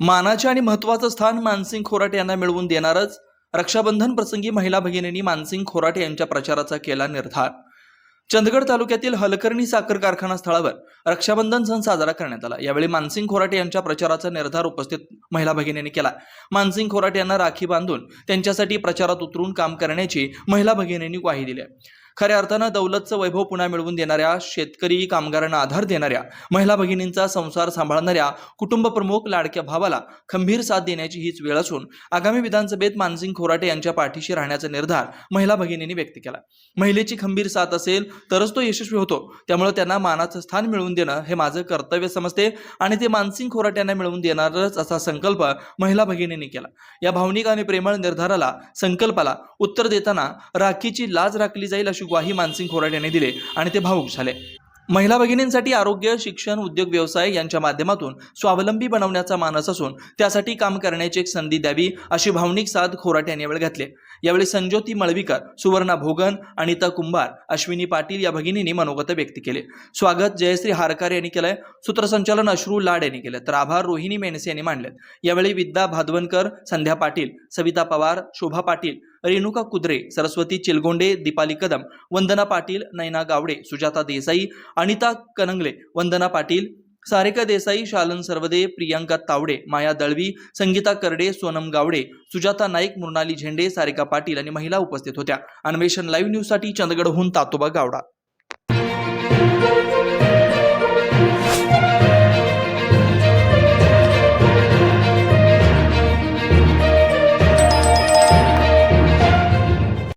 मानाचे आणि महत्वाचं स्थान मानसिंग खोराट यांना मिळवून देणारच रक्षाबंधन प्रसंगी महिला भगिनींनी मानसिंग खोराटे यांच्या प्रचाराचा केला निर्धार. चंदगड तालुक्यातील हलकर्णी साखर कारखाना स्थळावर रक्षाबंधन सण साजरा करण्यात आला. यावेळी मानसिंग खोराटे यांच्या प्रचाराचा निर्धार उपस्थित महिला भगिनींनी केला. मानसिंग खोराटे यांना राखी बांधून त्यांच्यासाठी प्रचारात उतरून काम करण्याची महिला भगिनींनी ग्वाही दिली. खऱ्या अर्थानं दौलतचं वैभव पुन्हा मिळवून देणाऱ्या शेतकरी कामगारांना आधार देणाऱ्या महिला भगिनींचा संसार सांभाळणाऱ्या कुटुंब प्रमुख लाडक्या भावाला खंबीर साथ देण्याची हीच वेळ असून आगामी विधानसभेत मानसिंग खोराटे यांच्या पाठीशी राहण्याचा निर्धार महिला भगिनींनी व्यक्त केला. महिलेची खंबीर साथ असेल तरच तो यशस्वी होतो. त्यामुळे त्यांना मानाचं स्थान मिळवून देणं हे माझं कर्तव्य समजते आणि ते मानसिंग खोराटे यांना मिळवून देणारच असा संकल्प महिला भगिनींनी केला. या भावनिक आणि प्रेमळ निर्धाराला संकल्पाला उत्तर देताना राखीची लाज राखली जाईल अशी ग्वाही मानसिंग खोराट यांनी दिली आणि ते भावूक झाले. महिला भगिनींसाठी आरोग्य शिक्षण उद्योग व्यवसाय यांच्या माध्यमातून स्वावलंबी बनवण्याचा मानस असून त्यासाठी काम करण्याची एक संधी द्यावी अशी भावनिक साथ खोराट यांनी यावेळी घातली. यावेळी संज्योती मळवीकर सुवर्णा भोगन अनिता कुंभार अश्विनी पाटील या भगिनींनी मनोगत व्यक्त केले. स्वागत जयश्री हारकार यांनी केलंय. सूत्रसंचालन अश्रू लाड यांनी केलं तर आभार रोहिणी मेनसे यांनी मांडलेत. यावेळी विद्या भादवनकर संध्या पाटील सविता पवार शोभा पाटील रेणुका कुद्रे सरस्वती चिलगोंडे दीपाली कदम वंदना पाटील नैना गावडे सुजाता देसाई अनिता कनंगले वंदना पाटील सारिका देसाई शालन सर्वदे प्रियांका तावडे माया दळवी संगीता करडे सोनम गावडे सुजाता नाईक मृणाली झेंडे सारिका पाटील आणि महिला उपस्थित होत्या. अन्वेषण लाईव्ह न्यूजसाठी चंदगडहून तातोबा गावडा.